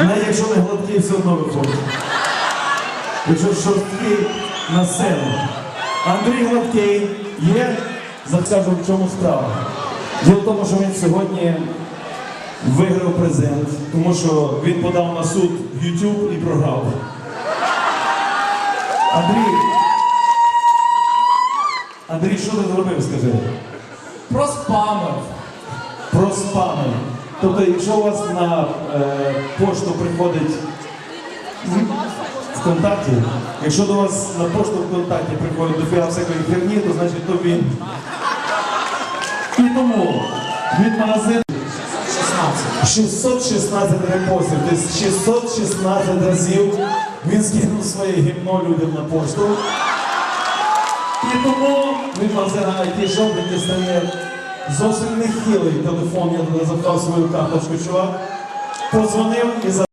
Навіть якщо не гладкий, все одно виходить. Якщо шорсткий на сцену. Андрій Гладкий є, розкажу, в чому справа. Діло в тому, що він сьогодні виграв презент, тому що він подав на суд в YouTube і програв. Андрій. Андрій, що ти зробив, скажи? Проспамив. Про спами. Тобто, якщо у вас на е, пошту приходить ВКонтакті, якщо до вас на пошту ВКонтакті приходить дофіга всякої херні, то значить то він. І тому від магазину 616 репостів, тобто 616 разів він скинув своє гімно людям на пошту. І тому від магазина IT Shop, він дістає не хилий телефон, я туди запхав свою карточку, чувак. Позвонив і за